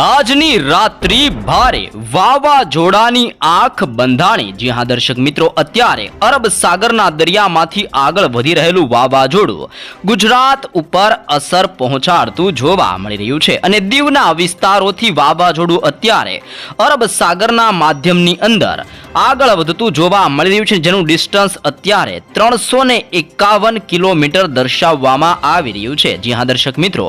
આજની રાત્રિ ભારે વાવાઝોડાની આંખ બંધાણી. જી હા, દર્શક મિત્રો, અત્યારે અરબ સાગરના દરિયામાંથી આગળ વધી રહેલું વાવાઝોડું ગુજરાત ઉપર અસર પહોંચાડતું જોવા મળી રહ્યું છે અને દીવના વિસ્તારોથી વાવાઝોડું અત્યારે અરબ સાગરના માધ્યમની અંદર આગળ વધતું જોવા મળી રહ્યું છે, જેનું ડિસ્ટન્સ અત્યારે ત્રણસો એકાવન કિલોમીટર દર્શાવવામાં આવી રહ્યું છે. જી હા, દર્શક મિત્રો,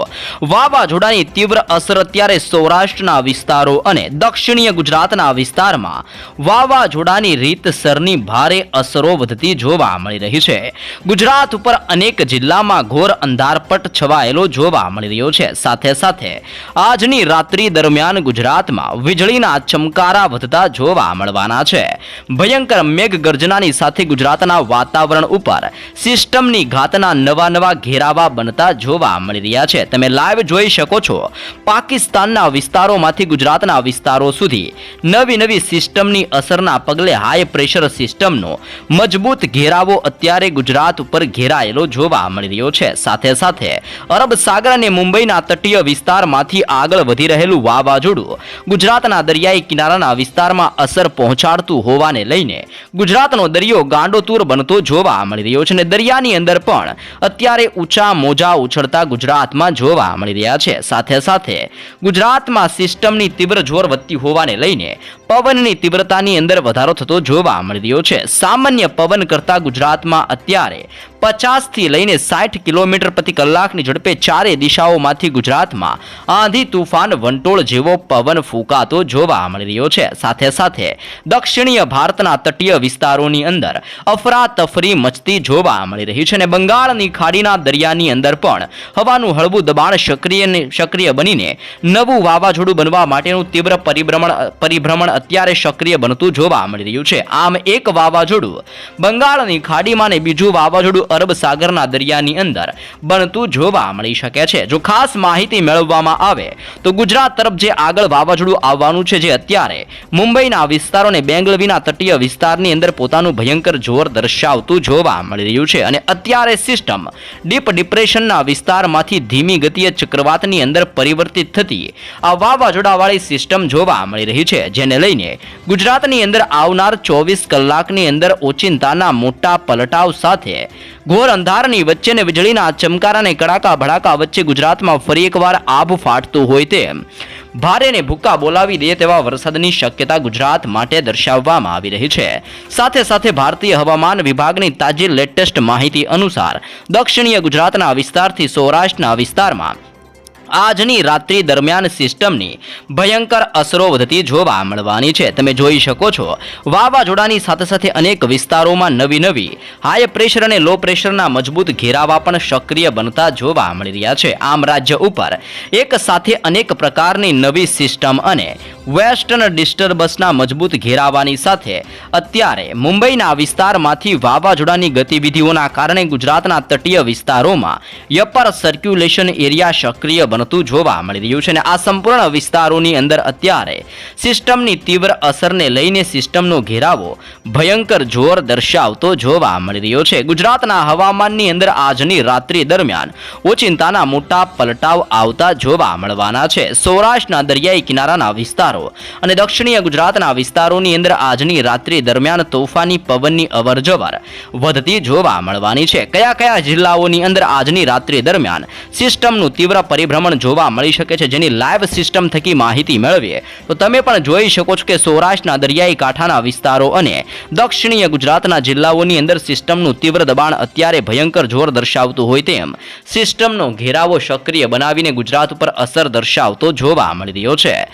વાવાઝોડાની તીવ્ર અસર અત્યારે સૌરાષ્ટ્રના વિસ્તારો અને દક્ષિણીય ગુજરાતના વિસ્તારમાં વાવાઝોડાની રીતસરની ભારે અસરો વધતી જોવા મળી રહી છે. ગુજરાત ઉપર અનેક જિલ્લામાં ઘોર અંધારપટ છવાયેલો જોવા મળી રહ્યો છે. સાથે સાથે આજની રાત્રિ દરમિયાન ગુજરાતમાં વીજળીના ચમકારા વધતા જોવા મળવાના છે. ભયંકર મેઘ ગર્જનાની સાથે ગુજરાતના વાતાવરણ ઉપર સિસ્ટમની ઘાતના નવા નવા ઘેરાવા બનતા જોવા મળી રહ્યા છે. તમે લાઈવ જોઈ શકો છો. પાકિસ્તાનના વિસ્તારોમાંથી ગુજરાતના વિસ્તારો સુધી નવી નવી સિસ્ટમની અસરના પગલે હાઈ પ્રેશર સિસ્ટમનો મજબૂત ઘેરાવો અત્યારે ગુજરાત ઉપર ઘેરાયેલો જોવા મળી રહ્યો છે. સાથે સાથે અરબ સાગર અને મુંબઈના તટીય વિસ્તારમાંથી આગળ વધી રહેલું વાવાઝોડું ગુજરાતના દરિયાઈ કિનારાના વિસ્તારમાં અસર પહોંચાડતું હોવાને લઈને ગુજરાતનો દરિયો ગાંડોતૂર બનતો જોવા મળી રહ્યો છે અને દરિયાની અંદર પણ અત્યારે ઊંચા મોજા ઉછળતા ગુજરાતમાં જોવા મળી રહ્યા છે. સાથે સાથે ગુજરાતમાં સિસ્ટમની તીવ્ર જોર વધતી હોવાને લઈને પવનની તીવ્રતાની અંદર વધારો થતો જોવા મળી રહ્યો છે. સામાન્ય પવન કરતાં ગુજરાતમાં અત્યારે પચાસથી લઈને સાઠ કિલોમીટર પ્રતિ કલાકની ઝડપે ચારે દિશાઓમાંથી ગુજરાતમાં આંધી તુફાન વંટોળ જેવો પવન ફૂંકાતો જોવા મળી રહ્યો છે. સાથે સાથે દક્ષિણીય ભારતના તટીય વિસ્તારોની અંદર અફરાતફરી મચતી જોવા મળી રહી છે અને બંગાળની ખાડીના દરિયાની અંદર પણ હવાનું હળવું દબાણ સક્રિય સક્રિય બનીને નવું વાવાઝોડું બનવા માટેનું તીવ્ર પરિભ્રમણ પરિભ્રમણ અત્યારે સક્રિય બનતું જોવા મળી રહ્યું છે. આમ એક વાવાઝોડું બંગાળની ખાડીમાં ને બીજું વાવાઝોડું અરબ સાગરના દરિયાની અંદર બનતું જોવા મળી શકે છે. જો ખાસ માહિતી મેળવવામાં આવે, તો ગુજરાત તરફ જે આગળ વાવાઝોડું આવવાનું છે જે અત્યારે મુંબઈના વિસ્તારોને બેંગલવીના તટીય વિસ્તારની અંદર પોતાનું ભયંકર જોર દર્શાવતું જોવા મળી રહ્યું છે. અને અત્યારે સિસ્ટમ ડીપ ડિપ્રેશનના વિસ્તારમાંથી ધીમી ગતિએ ચક્રવાતની અંદર પરિવર્તિત થતી આ વાવાઝોડાવાળી સિસ્ટમ જોવા મળી રહી છે, જેને લઈને ગુજરાતની અંદર આવનાર ચોવીસ કલાકની અંદર ઓચિંતાના મોટા પલટાવ સાથે ઘોર અંધારની વચ્ચે ને વીજળીના ચમકારા અને કડાકા ભડાકા વચ્ચે ગુજરાતમાં ફરી એકવાર આભ ફાટતું હોય તેમ ભારે ને ભૂક્કા બોલાવી દે તેવા વરસાદની શક્યતા ગુજરાત માટે દર્શાવવામાં આવી રહી છે. સાથે સાથે ભારતીય હવામાન વિભાગની તાજી લેટેસ્ટ માહિતી અનુસાર દક્ષિણીય ગુજરાતના વિસ્તારથી સૌરાષ્ટ્રના વિસ્તારમાં આજની રાત્રિ દરમિયાન સિસ્ટમની ભયંકર અસરો વધતી જોવા મળવાની છે. તમે જોઈ શકો છો, વાવાઝોડાની સાથે સાથે અનેક વિસ્તારોમાં નવી નવી હાઈ પ્રેશર અને લો પ્રેશરના મજબૂત ઘેરાવા પણ સક્રિય બનતા જોવા મળી રહ્યા છે. આમ રાજ્ય ઉપર એક સાથે અનેક પ્રકારની નવી સિસ્ટમ અને વેસ્ટર્ન ડિસ્ટર્બન્સના મજબૂત ઘેરાવાની સાથે અત્યારે મુંબઈના વિસ્તારમાંથી વાવાઝોડાની ગતિવિધિઓના કારણે ગુજરાતના તટીય વિસ્તારોમાં યપર સર્ક્યુલેશન એરિયા સક્રિય બનતું જોવા મળી રહ્યું છે અને આ સંપૂર્ણ વિસ્તારોની અંદર અત્યારે સિસ્ટમની તીવ્ર અસરને લઈને સિસ્ટમનો ઘેરાવો ભયંકર જોર દર્શાવતો જોવા મળી રહ્યો છે. ગુજરાતના હવામાનની અંદર આજની રાત્રિ દરમિયાન ઓચિંતાના મોટા પલટાવ આવતા જોવા મળવાના છે. સૌરાષ્ટ્રના દરિયાઈ કિનારાના વિસ્તારો અને દક્ષિણીય ગુજરાતના વિસ્તારોની અંદર આજની રાત્રિ દરમિયાન તોફાની પવનની અવરજવર વધતી જોવા મળવાની છે. કયા કયા જિલ્લાઓની અંદર આજની રાત્રિ દરમિયાન સિસ્ટમનું તીવ્ર પરિભ્રમણ જોવા મળી શકે છે? જેની લાઈવ સિસ્ટમ થકી માહિતી મેળવીએ. તો તમે પણ જોઈ શકો છો કે સૌરાષ્ટ્રના દરિયાઈ કાંઠાના વિસ્તારો અને દક્ષિણીય ગુજરાતના જિલ્લાઓની અંદર સિસ્ટમનું તીવ્ર દબાણ અત્યારે ભયંકર જોર દર્શાવતું હોય તેમ સિસ્ટમનો ઘેરાવો સક્રિય બનાવીને ગુજરાત ઉપર અસર દર્શાવતો જોવા મળી રહ્યો છે.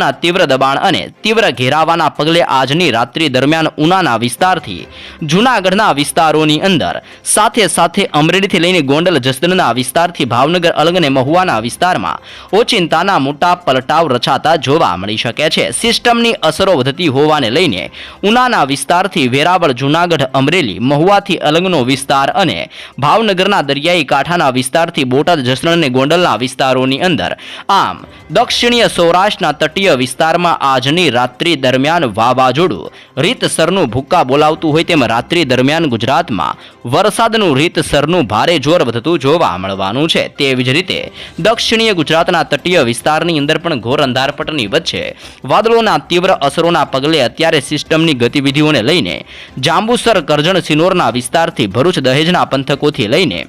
સિસ્ટમના તીવ્ર દબાણ અને તીવ્ર ઘેરાવાના પગલે આજની રાત્રિ દરમિયાન ઉનાના વિસ્તારથી જૂનાગઢના વિસ્તારોની અંદર સાથે સાથે અમરેલીથી લઈને ગોંડલ, જસદણના વિસ્તારથી ભાવનગર, અલગ અને મહુવાના વિસ્તારમાં ઓચિંતાના મોટા પલટાવ રચાતા જોવા મળી શકે છે. સિસ્ટમની અસરો વધતી હોવાને લઈને ઉનાના વિસ્તારથી વેરાવળ, જૂનાગઢ, અમરેલી, મહુવાથી અલંગનો વિસ્તાર અને ભાવનગરના દરિયાઈ કાંઠાના વિસ્તારથી બોટાદ, જસદણ અને ગોંડલના વિસ્તારોની અંદર આમ દક્ષિણીય સૌરાષ્ટ્રના તટીય તટીય વિસ્તારમાં આજની રાત્રિ દરમિયાન વાવાઝોડું, રીતસરનું ભૂક્કા બોલાવતું હોય તેમ રાત્રિ દરમિયાન ગુજરાતમાં વરસાદનું રીતસરનું ભારે જોર વધતું જોવા મળવાનું છે. તેવી જ રીતે દક્ષિણીય ગુજરાતના તટીય વિસ્તારની અંદર પણ ઘોર અંધારપટની વચ્ચે વાદળોના તીવ્ર અસરોના પગલે અત્યારે સિસ્ટમની ગતિવિધિઓને લઈને જાંબુસર કરજણ સિનોરના વિસ્તારથી ભરૂચ દહેજના પંથકોથી લઈને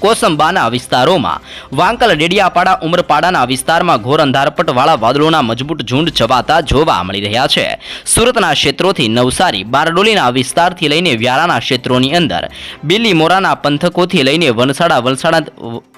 કોસંબાના વિસ્તારોમાં. વાંકલ ડેડિયાપાડા, ઉમરપાડાના વિસ્તારમાં ઘોર અંધારપટવાળા વાદળોના મજબૂત ઝુંડ છવાતા જોવા મળી રહ્યા છે. સુરતના ક્ષેત્રોથી નવસારી, બારડોલીના વિસ્તારથી લઈને વ્યારાના ક્ષેત્રોની અંદર, બિલીમોરાના પંથકોથી લઈને વનસાડા વલસાડા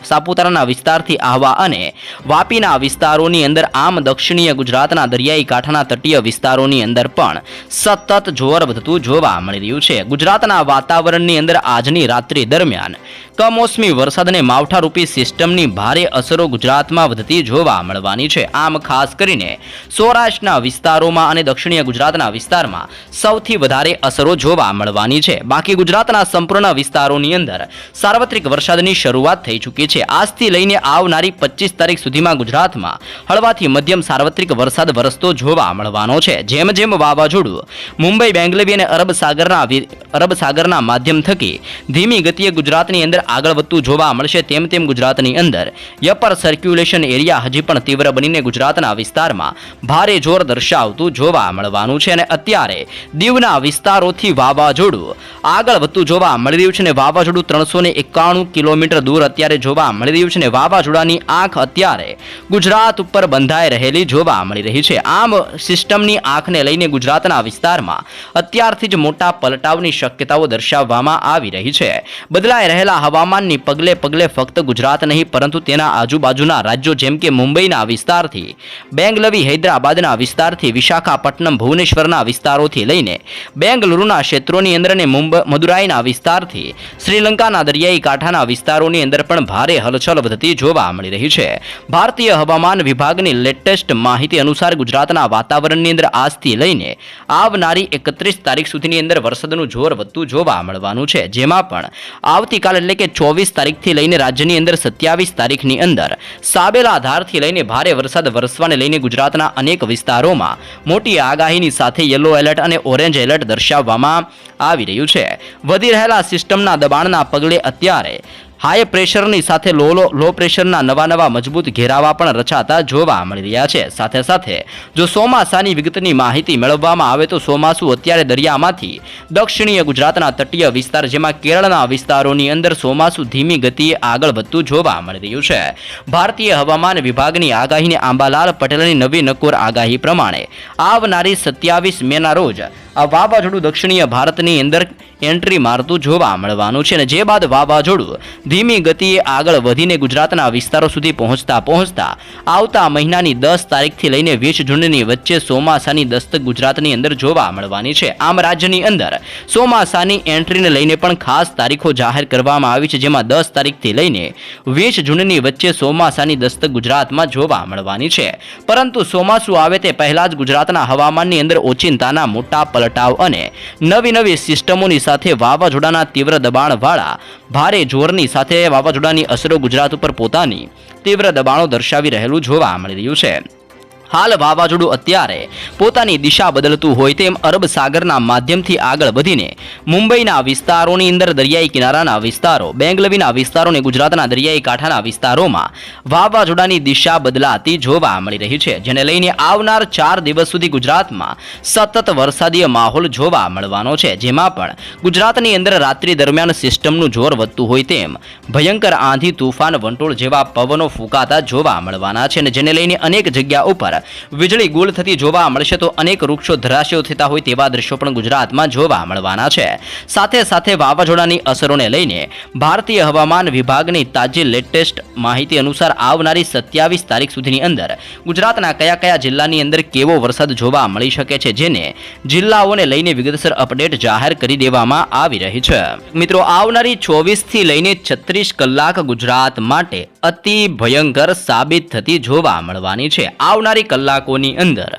સાપુતારાના વિસ્તારથી આહવા અને વાપીના વિસ્તારોની અંદર આમ દક્ષિણીય ગુજરાતના દરિયાઈ કાંઠાના તટીય વિસ્તારોની અંદર પણ સતત જોર વધતું જોવા મળી રહ્યું છે. ગુજરાતના વાતાવરણની અંદર આજની રાત્રિ દરમિયાન કમોસમી વરસાદ અને માવઠારૂપી સિસ્ટમની ભારે અસરો ગુજરાતમાં વધતી જોવા મળવાની છે. આમ ખાસ કરીને સૌરાષ્ટ્રના વિસ્તારોમાં અને દક્ષિણીય ગુજરાતના વિસ્તારમાં સૌથી વધારે અસરો જોવા મળવાની છે. બાકી ગુજરાતના સંપૂર્ણ વિસ્તારોની અંદર સાર્વત્રિક વરસાદની શરૂઆત થઈ ચૂકી છે. આજથી લઈને આવનારી પચીસ તારીખ સુધીમાં ગુજરાતમાં હળવાથી મધ્યમ સાર્વત્રિક વરસાદ વરસતો જોવા મળવાનો છે. જેમ જેમ વાવાઝોડું મુંબઈ, બેંગલવી અને અરબ સાગરના અરબ સાગરના માધ્યમ થકી ધીમી ગતિએ ગુજરાતની અંદર આગળ વધતું જોવા મળશે તેમ તેમ ગુજરાતની અંદર. યપર સર્ક્યુલેશન એરિયા હજી પણ તીવ્ર બનીને ગુજરાતના વિસ્તારમાં ભારે જોર દર્શાવતું જોવા મળવાનું છે અને અત્યારે દીવના વિસ્તારોથી વાવાઝોડું આગળ વધતું જોવા મળી રહ્યું છે અને વાવાઝોડું ત્રણસો એકાણું કિલોમીટર દૂર અત્યારે જોવા મળી રહ્યું છે અને વાવાઝોડાની આંખ અત્યારે ગુજરાત ઉપર બંધાઈ રહેલી જોવા મળી રહી છે. આમ સિસ્ટમની આંખને લઈને ગુજરાતના વિસ્તારમાં અત્યારથી જ મોટા પલટાવની શક્યતાઓ દર્શાવવામાં આવી રહી છે. બદલાઈ રહેલા હવામાનની પગલે પગલે ફક્ત ગુજરાત નહીં, પરંતુ તેના આજુબાજુના રાજ્યો જેમ કે મુંબઈના વિસ્તારથી, બેંગલવી હૈદરાબાદના વિસ્તારથી, વિશાખાપટ્ટનમ, ભુવનેશ્વરના વિસ્તારોથી લઈને બેંગલુરુના ક્ષેત્રોની અંદર અને મદુરાઈના વિસ્તારથી, શ્રીલંકાના દરિયાઈ કાંઠાના વિસ્તારોની અંદર પણ ભારે હલચલ વધતી જોવા મળી રહી છે. ભારતીય હવામાન વિભાગની લેટેસ્ટ માહિતી અનુસાર ગુજરાતના વાતાવરણની અંદર આજથી લઈને આવનારી એકત્રીસ તારીખ સુધીની અંદર વરસાદનું જોર વધતું જોવા મળવાનું છે. જેમાં પણ આવતીકાલ એટલે કે ચોવીસ તારીખથી લઈને રાજ્યની અંદર સત્યાવીસ તારીખની અંદર સાબેલા ધારથી લઈને ભારે વરસાદ વરસવાને લઈને ગુજરાતના અનેક વિસ્તારોમાં મોટી આગાહીની સાથે યલો એલર્ટ અને ઓરેન્જ એલર્ટ દર્શાવવામાં આવી રહ્યું છે. વધી રહેલા સિસ્ટમના દબાણના પગલે અત્યારે હાઈ પ્રેશરની સાથે લો લો પ્રેશરના નવા નવા મજબૂત ઘેરાવા પણ રચાતા જોવા મળી રહ્યા છે. સાથે સાથે જો ચોમાસાની વિગતની માહિતી મેળવવામાં આવે તો ચોમાસું અત્યારે દરિયામાંથી દક્ષિણીય ગુજરાતના તટીય વિસ્તાર જેમાં કેરળના વિસ્તારોની અંદર ચોમાસું ધીમી ગતિએ આગળ વધતું જોવા મળી રહ્યું છે. ભારતીય હવામાન વિભાગની આગાહીને આંબાલાલ પટેલની નવી નકોર આગાહી પ્રમાણે આવનારી સત્યાવીસ મેના રોજ આ વાવાઝોડું દક્ષિણીય ભારતની અંદર એન્ટ્રી મારતું જોવા મળવાનું છે અને જે બાદ વાવાઝોડું ધીમી ગતિએ આગળ વધીને ગુજરાતના વિસ્તારો સુધી પહોંચતા પહોંચતા આવતા મહિનાની દસ તારીખથી લઈને વીસ જૂનની વચ્ચે ચોમાસાની દસ્તક ગુજરાતની અંદર જોવા મળવાની છે. આમ રાજ્યની અંદર ચોમાસાની એન્ટ્રીને લઈને પણ ખાસ તારીખો જાહેર કરવામાં આવી છે, જેમાં દસ તારીખથી લઈને વીસ જૂનની વચ્ચે ચોમાસાની દસ્તક ગુજરાતમાં જોવા મળવાની છે. પરંતુ ચોમાસું આવે તે પહેલા જ ગુજરાતના હવામાનની અંદર ઓચિંતાના મોટા પલટાવ અને નવી નવી સિસ્ટમોની સાથે વાવાઝોડાના તીવ્ર દબાણવાળા, ભારે જોરની સાથે વાવાઝોડાની અસરો ગુજરાત ઉપર પોતાની તીવ્ર દબાણો દર્શાવી રહેલું જોવા મળી રહ્યું છે. હાલ વાવાઝોડું અત્યારે પોતાની દિશા બદલતું હોય તેમ અરબ સાગરના માધ્યમથી આગળ વધીને મુંબઈના વિસ્તારોની અંદર દરિયાઈ કિનારાના વિસ્તારો, બેંગલવીના વિસ્તારો અને ગુજરાતના દરિયાઈ કાંઠાના વિસ્તારોમાં વાવાઝોડાની દિશા બદલાતી જોવા મળી રહી છે, જેને લઈને આવનાર ચાર દિવસ સુધી ગુજરાતમાં સતત વરસાદીય માહોલ જોવા મળવાનો છે, જેમાં પણ ગુજરાતની અંદર રાત્રિ દરમિયાન સિસ્ટમનું જોર વધતું હોય તેમ ભયંકર આંધી, તુફાન, વંટોળ જેવા પવનો ફૂંકાતા જોવા મળવાના છે અને જેને લઈને અનેક જગ્યા ઉપર વીજળી ગુલ થતી જોવા મળશે તો અનેક વૃક્ષો ધરાશયો થતા હોય તેવા દ્રશ્યો પણ ગુજરાતમાં જોવા મળવાના છે. સાથે સાથે વાવાઝોડાની અસરોને લઈને ભારતીય હવામાન વિભાગની તાજી લેટેસ્ટ માહિતી અનુસાર આવનારી સત્યાવીસ તારીખ સુધીની અંદર ગુજરાતના કયા કયા જિલ્લાની અંદર કેવો વરસાદ જોવા મળી શકે છે જેને જિલ્લાઓને લઈને વિગતસર અપડેટ જાહેર કરી દેવામાં આવી રહી છે. મિત્રો, આવનારી ચોવીસથી લઈને છત્રીસ કલાક ગુજરાત માટે અતિ ભયંકર સાબિત થતી જોવા મળવાની છે. આવનારી કલાકોની અંદર.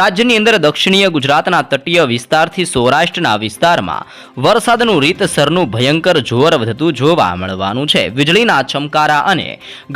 રાજ્યની અંદર દક્ષિણીય ગુજરાતના તટીય વિસ્તારથી સૌરાષ્ટ્રના વિસ્તારમાં વરસાદનું રીતસરનું ભયંકર જોર વધતું જોવા મળવાનું છે. વીજળીના ચમકારા અને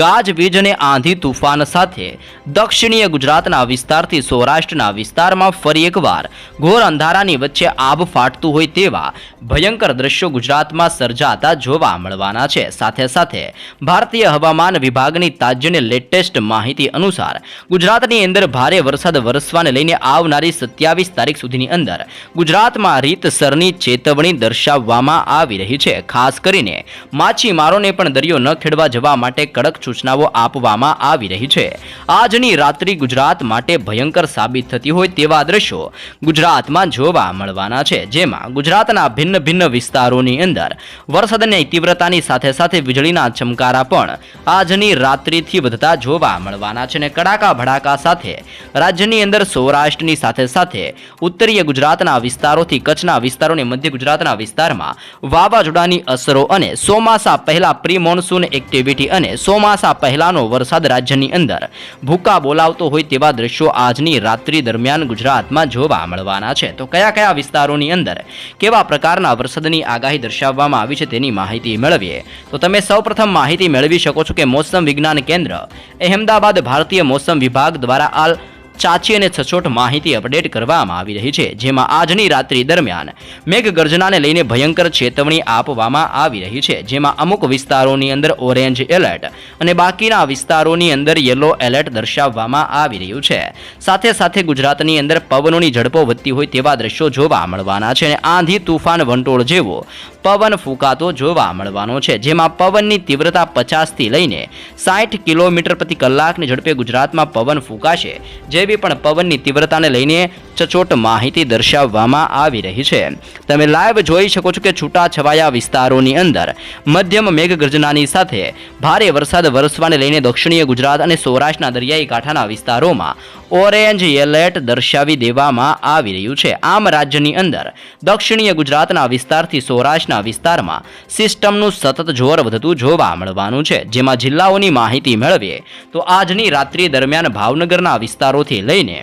ગાજવીજ અને આંધી તુફાન સાથે દક્ષિણીય ગુજરાતના વિસ્તારથી સૌરાષ્ટ્રના વિસ્તારમાં ફરી એકવાર ઘોર અંધારાની વચ્ચે આબ ફાટતું હોય તેવા ભયંકર દ્રશ્યો ગુજરાતમાં સર્જાતા જોવા મળવાના છે. સાથે સાથે ભારતીય હવામાન વિભાગની તાજ્યની લેટેસ્ટ માહિતી અનુસાર ગુજરાતની અંદર ભારે વરસાદ વરસવાને લઈને આવનારી સત્યાવીસ તારીખ સુધીની અંદર ગુજરાતમાં રીતસરની ચેતવણી દર્શાવવામાં આવી રહી છે. ખાસ કરીને માછીમારોને પણ દરિયો ન ખેડવા જવા માટે કડક સૂચનાઓ આપવામાં આવી રહી છે. આજની રાત્રિ ગુજરાત માટે ભયંકર સાબિત થતી હોય તેવા દ્રશ્યો ગુજરાતમાં જોવા મળવાના છે. જેમાં ગુજરાતના ભિન્ન ભિન્ન વિસ્તારોની અંદર વરસાદની તીવ્રતાની સાથે સાથે વીજળીના ચમકારા પણ આજની રાત્રિથી વધતા જોવા મળવાના છે અને કડાકા ભડાકા સાથે રાજ્યની અંદર સૌરાષ્ટ્રની સાથે સાથે ઉત્તરીય ગુજરાતના વિસ્તારોથી કચ્છના વિસ્તારો મધ્ય ગુજરાતના વિસ્તારમાં વાવાઝોડાની અસરો અને ચોમાસા પહેલા પ્રી મોન્સૂન એક્ટિવિટી અને ચોમાસા પહેલાનો વરસાદ રાજ્યની અંદર ભૂકા બોલાવતો હોય તેવા દ્રશ્યો આજની રાત્રિ દરમિયાન ગુજરાતમાં જોવા મળવાના છે. તો કયા કયા વિસ્તારોની અંદર કેવા પ્રકારના વરસાદની આગાહી દર્શાવવામાં આવી છે તેની માહિતી મેળવીએ. તો તમે સૌપ્રથમ માહિતી મેળવી શકો છો કે મોસમ વિજ્ઞાન કેન્દ્ર અહેમદાબાદ ભારતીય મોસમ વિભાગ દ્વારા હાલ ચાચી અને સચોટ માહિતી અપડેટ કરવામાં આવી રહી છે, જેમાં આજની રાત્રિ દરમિયાન મેઘગર્જનાને લઈને ભયંકર ચેતવણી આપવામાં આવી રહી છે, જેમાં અમુક વિસ્તારોની અંદર ઓરેન્જ એલર્ટ અને બાકીના વિસ્તારોની અંદર યલો એલર્ટ દર્શાવવામાં આવી રહ્યું છે. સાથે સાથે ગુજરાતની અંદર પવનોની ઝડપો વધતી હોય તેવા દ્રશ્યો જોવા મળવાના છે અને આંધી તુફાન વંટોળ જેવો પવન ફૂંકાતો જોવા મળવાનો છે, જેમાં પવનની તીવ્રતા પચાસથી લઈને સાઠ કિલોમીટર પ્રતિ કલાકની ઝડપે ગુજરાતમાં પવન ફૂંકાશે, જેવી પણ પવનની તીવ્રતાને લઈને ચચોટ માહિતી દર્શાવવામાં આવી રહી છે. તમે લાઈવ જોઈ શકો છો કે છૂટા છવાયા વિસ્તારોની અંદર મધ્યમ મેઘગર્જનાની સાથે ભારે વરસાદ વરસવાને લઈને દક્ષિણીય ગુજરાત અને સૌરાષ્ટ્રના દરિયાઈ કાંઠાના વિસ્તારોમાં ઓરેન્જ એલર્ટ દર્શાવી દેવામાં આવી રહ્યું છે. આમ રાજ્યની અંદર દક્ષિણીય ગુજરાતના વિસ્તારથી સૌરાષ્ટ્રના વિસ્તારમાં સિસ્ટમનું સતત જોર વધતું જોવા મળવાનું છે. જેમાં જિલ્લાઓની માહિતી મેળવીએ તો આજની રાત્રિ દરમિયાન ભાવનગરના વિસ્તારોથી લઈને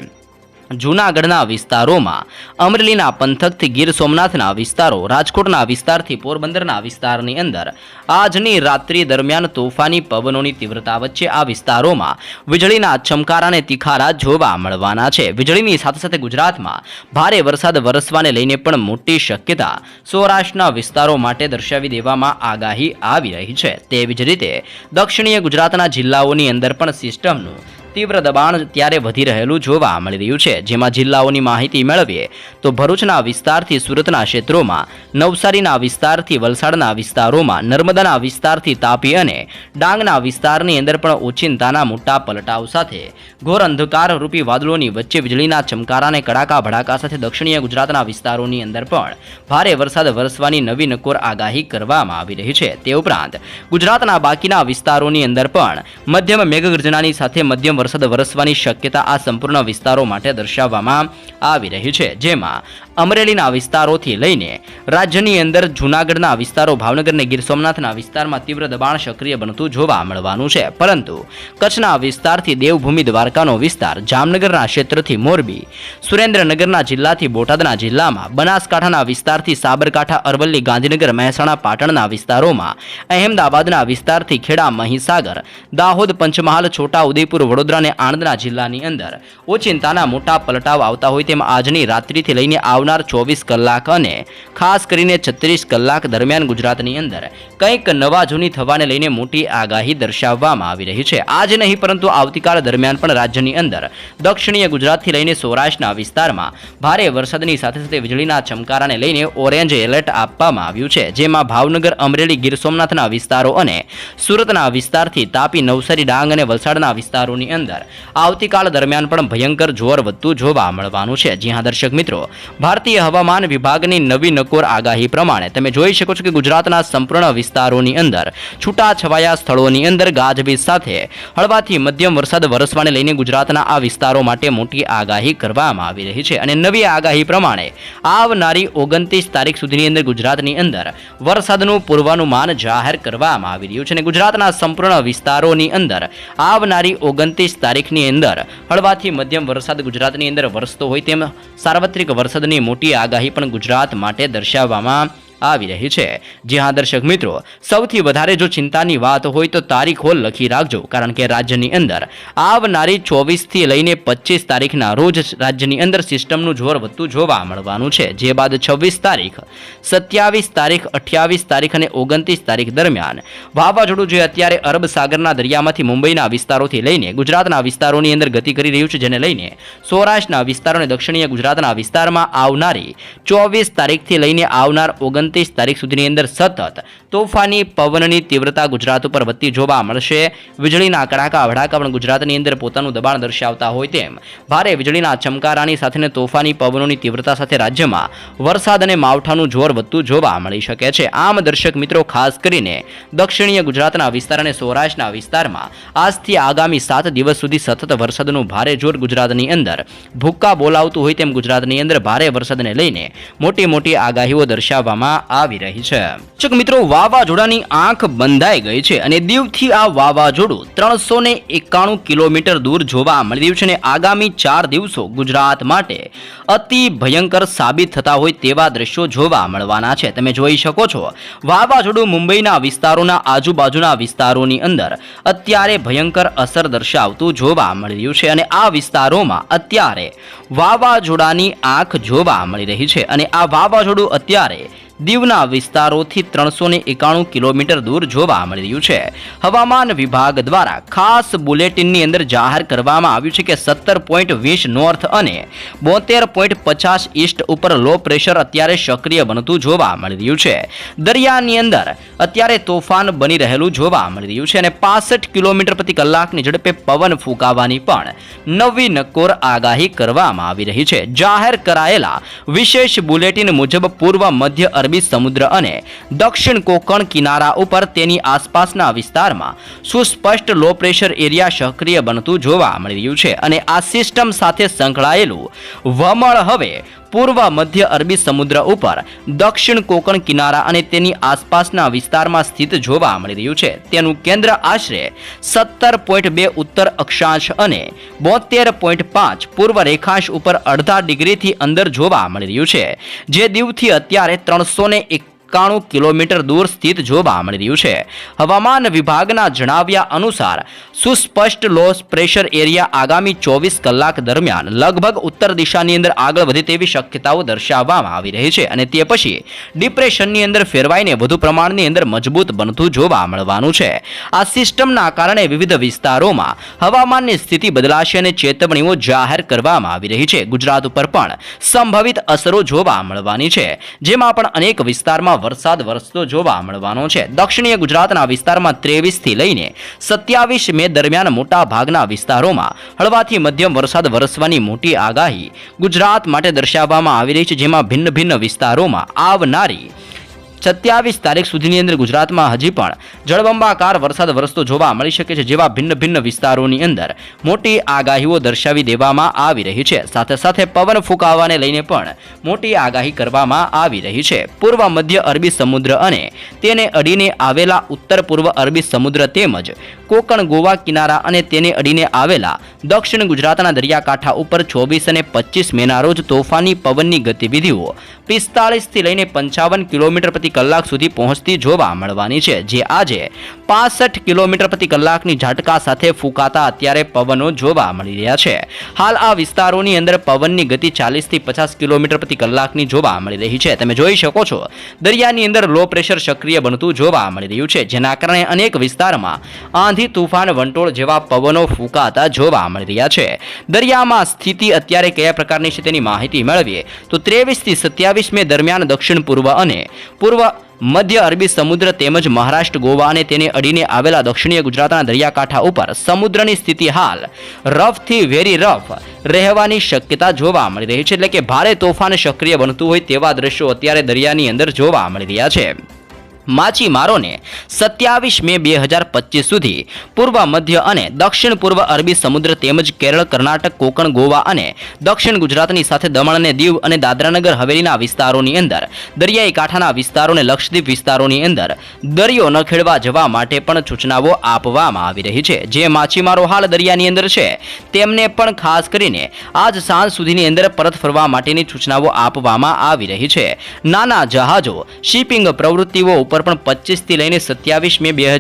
જૂનાગઢના વિસ્તારોમાં. અમરેલીના પંથકથી ગીર સોમનાથના વિસ્તારો, રાજકોટના વિસ્તારથી પોરબંદરના વિસ્તારની અંદર. આજની રાત્રિ દરમિયાન તોફાની પવનોની તીવ્રતા વચ્ચે આ વિસ્તારોમાં વીજળીના ચમકારાને તીખારા જોવા મળવાના છે. વીજળીની સાથે સાથે ગુજરાતમાં ભારે વરસાદ વરસવાને લઈને પણ મોટી શક્યતા સૌરાષ્ટ્રના વિસ્તારો માટે દર્શાવી દેવામાં આગાહી આવી રહી છે. તેવી જ રીતે દક્ષિણીય ગુજરાતના જિલ્લાઓની અંદર પણ સિસ્ટમનું તીવ્ર દબાણ ત્યારે વધી રહેલું જોવા મળી રહ્યું છે. જેમાં જિલ્લાઓની માહિતી મેળવીએ તો ભરૂચના વિસ્તારથી સુરતના ક્ષેત્રોમાં, નવસારીના વિસ્તારથી વલસાડના વિસ્તારોમાં, નર્મદાના વિસ્તારથી તાપી અને ડાંગના વિસ્તારની અંદર પણ ઓચિંતાના મોટા પલટાવ સાથે ઘોર અંધકાર રૂપી વાદળોની વચ્ચે વીજળીના ચમકારાને કડાકા ભડાકા સાથે દક્ષિણીય ગુજરાતના વિસ્તારોની અંદર પણ ભારે વરસાદ વરસવાની નવી નકોર આગાહી કરવામાં આવી રહી છે. તે ઉપરાંત ગુજરાતના બાકીના વિસ્તારોની અંદર પણ મધ્યમ મેઘગર્જનાની સાથે મધ્યમ વરસાદ વરસવાની શક્યતા આ સંપૂર્ણ વિસ્તારો માટે દર્શાવવામાં આવી રહી છે જેમાં અમરેલીના વિસ્તારોથી લઈને રાજ્યની અંદર જૂનાગઢના વિસ્તારો, ભાવનગર અને ગીર સોમનાથના વિસ્તારમાં તીવ્ર દબાણ સક્રિય બનતું જોવા મળવાનું છે. પરંતુ કચ્છના વિસ્તારથી દેવભૂમિ દ્વારકાનો વિસ્તાર જામનગરના ક્ષેત્રથી મોરબી, સુરેન્દ્રનગરના જિલ્લાથી બોટાદના જિલ્લામાં, બનાસકાંઠાના વિસ્તારથી સાબરકાંઠા, અરવલ્લી, ગાંધીનગર, મહેસાણા, પાટણના વિસ્તારોમાં, અહેમદાબાદના વિસ્તારથી ખેડા, મહીસાગર, દાહોદ, પંચમહાલ, છોટા, ઉદયપુર, વડોદરા અને આણંદના જિલ્લાની અંદર ઓચિંતાના મોટા પલટાવ આવતા હોય તેમ આજની રાત્રિથી લઈને આવનાર ચોવીસ કલાક અને ખાસ કરીને છત્રીસ કલાક દરમિયાન ગુજરાતની અંદર કંઈક નવા જૂની થવાને લઈને મોટી આગાહી દર્શાવવામાં આવી રહી છે. આજ નહીં, પરંતુ આવતીકાલ દરમિયાન પણ રાજ્યની અંદર દક્ષિણીય ગુજરાતથી લઈને સૌરાષ્ટ્રના વિસ્તારમાં ભારે વરસાદની સાથે સાથે વીજળીના ચમકારાને લઈને ઓરેન્જ એલર્ટ આપવામાં આવ્યું છે, જેમાં ભાવનગર, અમરેલી, ગીર સોમનાથના વિસ્તારો અને સુરતના વિસ્તારથી તાપી, નવસારી, ડાંગ અને વલસાડના વિસ્તારોની અંદર આવતીકાલ દરમિયાન પણ ભયંકર જોર વધતું જોવા મળવાનું છે. જ્યાં દર્શક મિત્રો ભારત ભારતીય હવામાન વિભાગની નવી નકોર આગાહી પ્રમાણે તમે જોઈ શકો છો કે ગુજરાતના સંપૂર્ણ વિસ્તારોની અંદર છૂટાછવાયા સ્થળોની અંદર ગાજવીજ સાથે હળવાથી મધ્યમ વરસાદ વરસવાને લઈને ગુજરાતના આ વિસ્તારો માટે મોટી આગાહી કરવામાં આવી રહી છે. અને નવી આગાહી પ્રમાણે આવનારી ઓગણત્રીસ તારીખ સુધીની અંદર ગુજરાતની અંદર વરસાદનું પૂર્વાનુમાન જાહેર કરવામાં આવી રહ્યું છે અને ગુજરાતના સંપૂર્ણ વિસ્તારોની અંદર આવનારી ઓગણત્રીસ તારીખની અંદર હળવાથી મધ્યમ વરસાદ ગુજરાતની અંદર વરસતો હોય તેમ સાર્વત્રિક વરસાદની મોટી આગાહી પણ ગુજરાત માટે દર્શાવવામાં આવી રહી છે. જી હા, દર્શક મિત્રો, સૌથી વધારે જો ચિંતાની વાત હોય તો તારીખો લખી રાખજો, કારણ કે રાજ્યની અંદર આવનારી ચોવીસથી લઈને પચીસ તારીખના રોજ રાજ્યની અંદર સિસ્ટમનું જોર વધતું જોવા મળવાનું છે. જે બાદ છવ્વીસ તારીખ, સત્યાવીસ તારીખ, અઠ્યાવીસ તારીખ અને ઓગણત્રીસ તારીખ દરમિયાન વાવાઝોડું જે અત્યારે અરબ સાગરના દરિયામાંથી મુંબઈના વિસ્તારોથી લઈને ગુજરાતના વિસ્તારોની અંદર ગતિ કરી રહ્યું છે, જેને લઈને સૌરાષ્ટ્રના વિસ્તારો અને દક્ષિણીય ગુજરાતના વિસ્તારમાં આવનારી ચોવીસ તારીખથી લઈને આવનાર ઓગણત્રીસ તારીખ સુધીની અંદર સતત તોફાની પવનની તીવ્રતા ગુજરાત ઉપર વધતી જોવા મળશે. વીજળીના કડાકા, ભડાકા પણ ગુજરાતની અંદર પોતાનું દબાણ દર્શાવતા હોય તેમ. ભારે વીજળીના ચમકારાની સાથે તોફાની પવનોની તીવ્રતા સાથે રાજ્યમાં વરસાદ અને માવઠાનું જોર વધતું જોવા મળી શકે છે. આમ દર્શક મિત્રો, ખાસ કરીને દક્ષિણીય ગુજરાતના વિસ્તાર અને સૌરાષ્ટ્રના વિસ્તારમાં આજથી આગામી સાત દિવસ સુધી સતત વરસાદનું ભારે જોર ગુજરાતની અંદર ભૂક્કા બોલાવતું હોય તેમ ગુજરાતની અંદર ભારે વરસાદને લઈને મોટી મોટી આગાહીઓ દર્શાવવામાં આવી રહી છે. ચક મિત્રો, વાવાઝોડાની આંખ બંધાઈ ગઈ છે અને દીવથી આ વાવાઝોડું ત્રણસો ને એકાણું કિલોમીટર દૂર જોવા મળી રહ્યું છે અને આગામી ચાર દિવસો ગુજરાત માટે અતિ ભયંકર સાબિત થતા હોય તેવા દ્રશ્યો જોવા મળવાના છે. તમે જોઈ શકો છો, વાવાઝોડું મુંબઈના વિસ્તારોના આજુબાજુના વિસ્તારોની અંદર અત્યારે ભયંકર અસર દર્શાવતું જોવા મળી રહ્યું છે અને આ વિસ્તારોમાં અત્યારે વાવાઝોડાની આંખ જોવા મળી રહી છે અને આ વાવાઝોડું અત્યારે દીવના વિસ્તારોથી ત્રણસો એકાણું કિલોમીટર દૂર જોવા મળી રહ્યું છે. હવામાન વિભાગ દ્વારા ખાસ બુલેટિનની અંદર જાહેર કરવામાં આવ્યું છે કે સત્તર પોઈન્ટ વીસ નોર્થ અને બોતેર પોઈન્ટ પચાસ ઈસ્ટ ઉપર લો પ્રેશર અત્યારે સક્રિય બનતું જોવા મળી રહ્યું છે. દરિયાની અંદર અત્યારે તોફાન બની રહેલું જોવા મળી રહ્યું છે અને પાસઠ કિલોમીટર પ્રતિ કલાકની ઝડપે પવન ફૂંકાવાની પણ નવી નકોર આગાહી કરવામાં આવી રહી છે. જાહેર કરાયેલા વિશેષ બુલેટિન મુજબ પૂર્વ મધ્ય અરબી સમુદ્ર અને દક્ષિણ કોકણ કિનારા ઉપર તેની આસપાસના વિસ્તારમાં સુસ્પષ્ટ લો પ્રેશર એરિયા સક્રિય બનતું જોવા મળી રહ્યું છે. અને આ સિસ્ટમ સાથે સંકળાયેલું વમળ હવે પૂર્વ મધ્ય અરબી સમુદ્ર ઉપર, દક્ષિણ કોકણ કિનારા અને તેની આસપાસના વિસ્તારમાં સ્થિત જોવા મળી રહ્યું છે. તેનું કેન્દ્ર આશરે સત્તર પોઈન્ટ બે ઉત્તર અક્ષાંશ અને બોતેર પોઈન્ટ પાંચ પૂર્વ રેખાંશ ઉપર અડધા ડિગ્રીથી અંદર જોવા મળી રહ્યું છે. જે દીવથી અત્યારે ત્રણસો ને એકાણું કિલોમીટર દૂર સ્થિત જોવા મળી રહ્યું છે. હવામાન વિભાગના જણાવ્યા અનુસાર, સુસ્પષ્ટ લો પ્રેશર એરિયા આગામી ચોવીસ કલાક દરમિયાન લગભગ ઉત્તર દિશાની અંદર આગળ વધે તેવી શક્યતાઓ દર્શાવવામાં આવી રહી છે અને તે પછી ડિપ્રેશનની અંદર ફેરવાઈને વધુ પ્રમાણની અંદર મજબૂત બનતું જોવા મળવાનું છે. આ સિસ્ટમના કારણે વિવિધ વિસ્તારોમાં હવામાનની સ્થિતિ બદલાશે અને ચેતવણીઓ જાહેર કરવામાં આવી રહી છે. ગુજરાત ઉપર પણ સંભવિત અસરો જોવા મળવાની છે. જેમાં પણ અનેક વિસ્તારમાં વરસાદ વરસતો જોવા મળવાનો છે. દક્ષિણીય ગુજરાતના વિસ્તારમાં ત્રેવીસથી લઈને સત્યાવીસ મે દરમિયાન મોટા ભાગના વિસ્તારોમાં હળવાથી મધ્યમ વરસાદ વરસવાની મોટી આગાહી ગુજરાત માટે દર્શાવવામાં આવી રહી છે, જેમાં ભિન્ન ભિન્ન વિસ્તારોમાં આવનારી સત્યાવીસ તારીખ સુધીની અંદર ગુજરાતમાં હજી પણ જળબંબાકાર વરસાદ વરસતો જોવા મળી શકે છે જેવા ભિન્ન ભિન્ન વિસ્તારોની અંદર મોટી આગાહીઓ દર્શાવી દેવામાં આવી રહી છે. સાથે સાથે પવન ફૂંકાવાને લઈને પણ મોટી આગાહી કરવામાં આવી રહી છે. પૂર્વ મધ્ય અરબી સમુદ્ર અને તેને અડીને આવેલા ઉત્તર પૂર્વ અરબી સમુદ્ર તેમજ કોકણ ગોવા કિનારા અને તેને અડીને આવેલા દક્ષિણ ગુજરાતના દરિયાકાંઠા ઉપર ચોવીસ અને પચીસ મેના રોજ તોફાની પવનની ગતિવિધિઓ પિસ્તાળીસથી લઈને પંચાવન કિલોમીટર પ્રતિ કલાક સુધી પહોંચતી જોવા મળવાની છે, જે આજે પાસઠ કિલોમીટર પ્રતિ કલાકની ઝાટકા સાથે ફૂંકાતા અત્યારે પવનો જોવા મળી રહ્યા છે. હાલ આ વિસ્તારોની અંદર પવનની ગતિ ચાલીસથી પચાસ કિલોમીટર પ્રતિ કલાકની જોવા મળી રહી છે. તમે જોઈ શકો છો, દરિયાની અંદર લો પ્રેશર સક્રિય બનતું જોવા મળી રહ્યું છે, જેના કારણે અનેક વિસ્તારમાં આંધી તુફાન વંટોળ જેવા પવનો ફૂંકાતા જોવા મળી રહ્યા છે. દરિયામાં સ્થિતિ અત્યારે કયા પ્રકારની છે તેની માહિતી મેળવીએ તો ત્રેવીસથી સત્યાવીસ મે દરમિયાન દક્ષિણ પૂર્વ અને પૂર્વ મધ્ય અરબી સમુદ્ર તેમજ મહારાષ્ટ્ર, ગોવા અને તેને અડીને આવેલા દક્ષિણીય ગુજરાતના દરિયાકાંઠા ઉપર સમુદ્રની સ્થિતિ હાલ રફથી વેરી રફ રહેવાની શક્યતા જોવા મળી રહી છે. એટલે કે ભારે તોફાન સક્રિય બનતું હોય તેવા દ્રશ્યો અત્યારે દરિયાની અંદર જોવા મળી રહ્યા છે. માછીમારોને સત્યાવીસ મે બે હજાર પચીસ સુધી પૂર્વ, મધ્ય અને દક્ષિણ પૂર્વ અરબી સમુદ્ર તેમજ કેરળ, કર્ણાટક, કોકણ, ગોવા અને દક્ષિણ ગુજરાતની સાથે દમણ અને દીવ અને દાદરાનગર હવેલીના વિસ્તારોની અંદર, દરિયાઈ કાંઠાના વિસ્તારો અને લક્ષદ્વીપ વિસ્તારોની અંદર દરિયો ન ખેડવા જવા માટે પણ સૂચનાઓ આપવામાં આવી રહી છે. જે માછીમારો હાલ દરિયાની અંદર છે, તેમને પણ ખાસ કરીને આજ સાંજ સુધીની અંદર પરત ફરવા માટેની સૂચનાઓ આપવામાં આવી રહી છે. નાના જહાજો, શિપિંગ પ્રવૃત્તિઓ ઉપર પણ પચીસથી લઈને સત્યાવીસ મે બે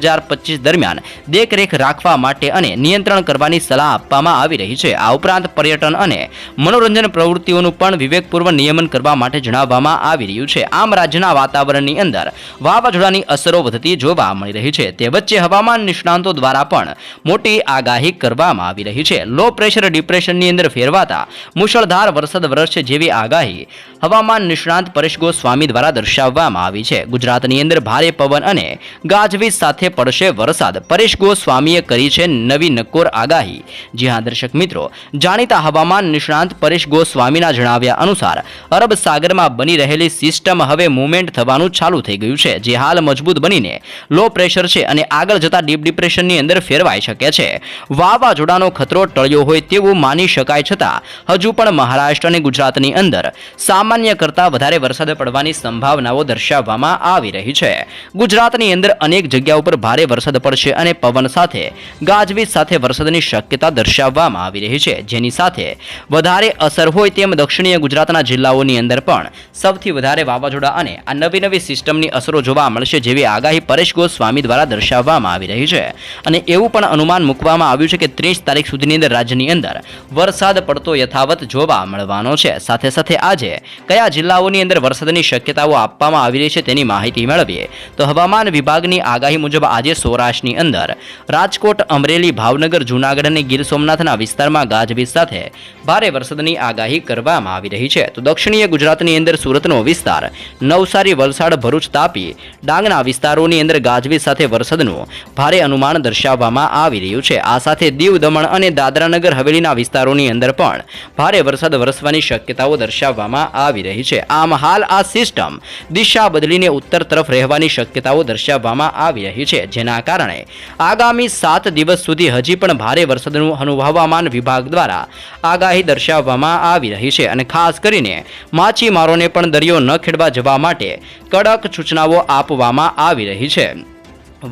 દરમિયાન દેખરેખ રાખવા માટે અને નિયંત્રણ કરવાની સલાહ આપવામાં આવી રહી છે. આ ઉપરાંત પર્યટન અને મનોરંજન પ્રવૃત્તિઓનું પણ વિવેકપૂર્વક નિયમન કરવા માટે જણાવવામાં આવી રહ્યું છે. આમ રાજ્યના વાતાવરણની અંદર વાવાઝોડાની અસરો વધતી જોવા મળી રહી છે. તે વચ્ચે હવામાન નિષ્ણાંતો દ્વારા પણ મોટી આગાહી કરવામાં આવી રહી છે. લો પ્રેશર ડિપ્રેશનની અંદર ફેરવાતા મુશળધાર વરસાદ વરસશે જેવી આગાહી હવામાન નિષ્ણાંત પરેશ ગોસ્વામી દ્વારા દર્શાવવામાં આવી છે. ગુજરાતની અંદર ભારે પવન અને ગાજવીજ સાથે પડશે વરસાદ. પરેશ ગોસ્વામીએ કરી છે નવી નકોર આગાહી. જી હા, દર્શક મિત્રો, જાણીતા હવામાન નિષ્ણાંત પરેશ ગોસ્વામીના જણાવ્યા અનુસાર, અરબ સાગરમાં બની રહેલી સિસ્ટમ હવે મુવમેન્ટ થવાનું ચાલુ થઈ ગયું છે. જે હાલ મજબૂત બનીને લો પ્રેશર છે અને આગળ જતા ડીપ ડિપ્રેશનની અંદર ફેરવાઈ શકે છે. વાવાઝોડાનો ખતરો ટળ્યો હોય તેવું માની શકાય છતાં, હજુ પણ મહારાષ્ટ્ર અને ગુજરાતની અંદર સામાન્ય કરતાં વધારે વરસાદ પડવાની સંભાવનાઓ દર્શાવવામાં આવી રહી છે. ગુજરાતની અંદર અનેક જગ્યા ઉપર ભારે વરસાદ પડશે અને પવન સાથે, ગાજવીજ સાથે વરસાદની શક્યતા દર્શાવવામાં આવી રહી છે. જેની સાથે વધારે અસર હોય તેમ દક્ષિણીય ગુજરાતના જિલ્લાઓની અંદર પણ સૌથી વધારે વાવાઝોડા અને આ નવી નવી સિસ્ટમની અસરો જોવા મળશે જેવી આગાહી પરેશ ગોસ્વામી દ્વારા દર્શાવવામાં આવી રહી છે. અને એવું પણ અનુમાન મૂકવામાં આવ્યું છે કે ત્રીસ તારીખ સુધીની અંદર રાજ્યની અંદર વરસાદ પડતો યથાવત જોવા મળવાનો છે. સાથે સાથે આજે કયા જિલ્લાઓની અંદર વરસાદની શક્યતાઓ આપવામાં આવી રહી છે તેની માહિતી મેળવીએ. તો હવામાન વિભાગની આગાહી મુજબ આજે સૌરાષ્ટ્રની અંદર રાજકોટ, અમરેલી, ભાવનગર, જૂનાગઢ અને ગીર સોમનાથના વિસ્તારમાં ગાજવીજ સાથે ભારે વરસાદની આગાહી કરવામાં આવી રહી છે. તો દક્ષિણીય ગુજરાતની અંદર સુરતનો વિસ્તાર નવસારી, વલસાડ, ભરૂચ તાપી, ડાંગના વિસ્તારોની અંદર ગાજવીજ સાથે વરસાદનું ભારે અનુમાન દર્શાવવામાં આવી રહ્યું છે. આ સાથે દીવ, દમણ અને દાદરાનગર, હવેલીના વિસ્તારોની અંદર પણ ભારે વરસાદ વરસવાની શક્યતાઓ દર્શાવવામાં આવી રહી છે. આમ હાલ આ સિસ્ટમ દિશા બદલીને ઉત્તર તરફ રહેવાની શક્યતાઓ દર્શાવવામાં આવી રહી છે, જેના કારણે આગામી સાત દિવસ સુધી હજી પણ ભારે વરસાદનું હવામાન વિભાગ દ્વારા આગાહી દર્શાવવામાં આવી રહી છે અને ખાસ કરીને માછીમારોને પણ દરિયો ન ખેડવા જવા માટે કડક સૂચનાઓ આપવામાં આવી રહી છે.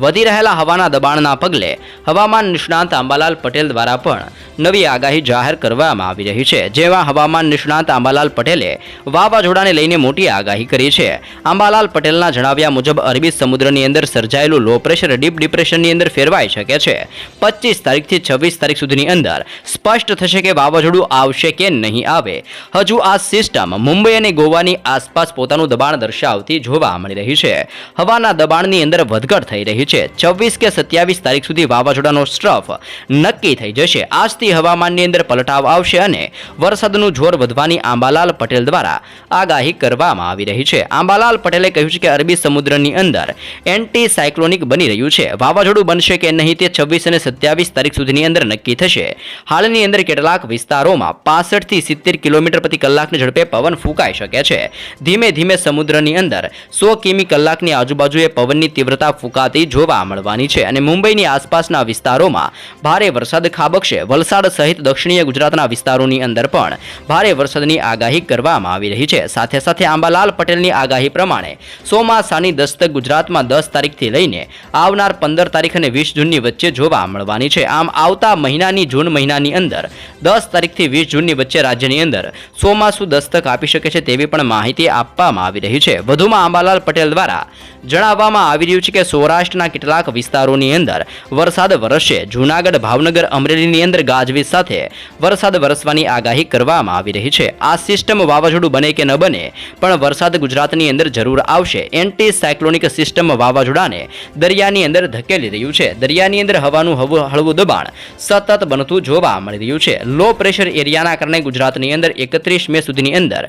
વધી રહેલા હવાના દબાણના પગલે હવામાન નિષ્ણાંત આંબાલાલ પટેલ દ્વારા પણ નવી આગાહી જાહેર કરવામાં આવી રહી છે. જેમાં હવામાન નિષ્ણાંત આંબાલાલ પટેલે વાવાઝોડાને લઈને મોટી આગાહી કરી છે. આંબાલાલ પટેલના જણાવ્યા મુજબ અરબી સમુદ્રની અંદર સર્જાયેલું લો પ્રેશર ડીપ ડિપ્રેશનની અંદર ફેરવાઈ શકે છે. પચીસ તારીખથી છવ્વીસ તારીખ સુધીની અંદર સ્પષ્ટ થશે કે વાવાઝોડું આવશે કે નહીં આવે. હજુ આ સિસ્ટમ મુંબઈ અને ગોવાની આસપાસ પોતાનું દબાણ દર્શાવતી જોવા મળી રહી છે. હવાના દબાણની અંદર વધઘટ થઈ રહી છે છવ્વીસ કે સત્યાવીસ તારીખ સુધી વાવાઝોડાનો સ્ટ્રફ નક્કી થઈ જશે. આજથી હવામાનની અંદર પલટાવ આવશે અને વરસાદનું જોર વધવાની આંબાલાલ પટેલ દ્વારા આગાહી કરવામાં આવી રહી છે. આંબાલાલ પટેલે કહ્યું છે કે અરબી સમુદ્રની અંદર એન્ટી સાયક્લોનિક બની રહ્યું છે. વાવાઝોડું બનશે કે નહીં તે છવ્વીસ અને સત્યાવીસ તારીખ સુધીની અંદર નક્કી થશે. હાલની અંદર કેટલાક વિસ્તારોમાં પાસઠથી સિત્તેર કિલોમીટર પ્રતિ કલાકની ઝડપે પવન ફૂંકાઈ શકે છે. ધીમે ધીમે સમુદ્રની અંદર સો કિમી કલાકની આજુબાજુએ પવનની તીવ્રતા ફૂંકાતી જોવા મળવાની છે અને મુંબઈની આસપાસના વિસ્તારોમાં ભારે વરસાદ ખાબકશે. વલસાડ સહિત દક્ષિણીય ગુજરાતના વિસ્તારોની અંદર પણ ભારે વરસાદની આગાહી કરવામાં આવી રહી છે. સાથે સાથે આંબાલાલ પટેલની આગાહી પ્રમાણે સોમાસાની દસ્તક ગુજરાતમાં દસ તારીખથી લઈને આવનાર પંદર તારીખ અને વીસ જૂનની વચ્ચે જોવા મળવાની છે. આમ આવતા મહિનાની જૂન મહિનાની અંદર દસ તારીખથી વીસ જૂનની વચ્ચે રાજ્યની અંદર સોમાસુ દસ્તક આપી શકે છે તેવી પણ માહિતી આપવામાં આવી રહી છે. વધુમાં આંબાલાલ પટેલ દ્વારા જણાવવામાં આવી રહ્યું છે કે સૌરાષ્ટ્ર સૌરાષ્ટ્રના કેટલાક વિસ્તારોની અંદર વરસાદ વરસશે. જૂનાગઢ, ભાવનગર, અમરેલીની અંદર ગાજવીજ સાથે વરસાદ વરસવાની આગાહી કરવામાં આવી રહી છે. આ સિસ્ટમ વાવાઝોડું બને કે ન બને પણ વરસાદ ગુજરાતની અંદર જરૂર આવશે. એન્ટી સાયક્લોનિક સિસ્ટમ વાવાઝોડાને દરિયાની અંદર ધકેલી રહ્યું છે. દરિયાની અંદર હવાનું હળવું દબાણ સતત બનતું જોવા મળી રહ્યું છે. લો પ્રેશર એરિયાના કારણે ગુજરાતની અંદર એકત્રીસ મે સુધીની અંદર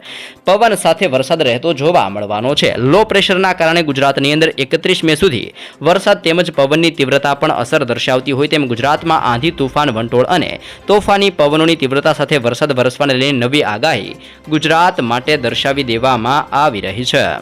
પવન સાથે વરસાદ રહેતો જોવા મળવાનો છે. લો પ્રેશરના કારણે ગુજરાતની અંદર એકત્રીસ મે સુધી વરસાદ તેમજ પવનની તીવ્રતા પણ અસર દર્શાવતી હોય તેમ ગુજરાતમાં આંધી, તુફાન, વંટોળ અને તોફાની પવનોની તીવ્રતા સાથે વરસાદ વરસવાને લઈને નવી આગાહી ગુજરાત માટે દર્શાવી દેવામાં આવી રહી છે.